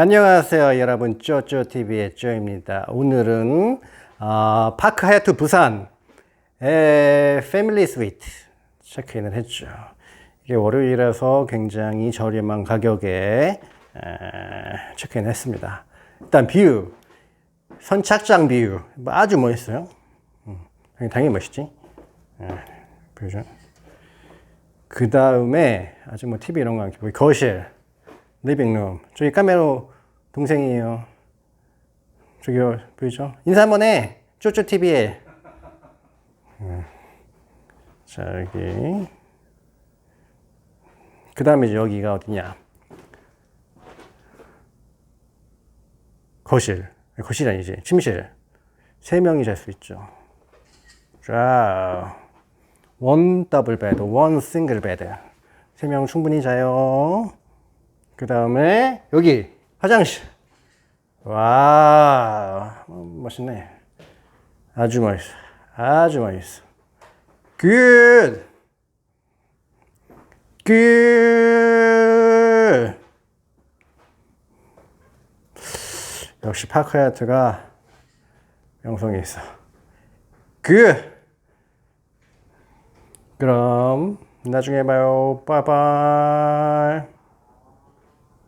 안녕하세요 여러분. 쪼쪼TV의 쪼입니다. 오늘은 어, 파크 하얏트 부산의 패밀리 스위트 체크인을 했죠. 이게 월요일에서 굉장히 저렴한 가격에 에, 체크인을 했습니다. 일단 뷰 선착장 뷰뭐 아주 멋있어요. 음, 당연히 멋있지? 예, 뷰죠? 그 다음에 아주 뭐 TV 이런 거안 켜고 거실 리빙룸. 저기 카메라 동생이에요. 저기요, 보이죠? 인사 한번 해. 쪼쪼TV에. 자, 여기. 그 다음에 여기가 어디냐. 거실. 거실이 아니지. 침실. 세 명이 잘 수 있죠. 자, 원 더블 베드, 원 싱글 베드. 세 명 충분히 자요. 그 다음에 여기 화장실. 와 멋있네. 아주 멋있어. 아주 멋있어. 굿. 굿. 역시 파크야트가 명성이 있어. 굿. 그럼 나중에 봐요. 빠이빠이.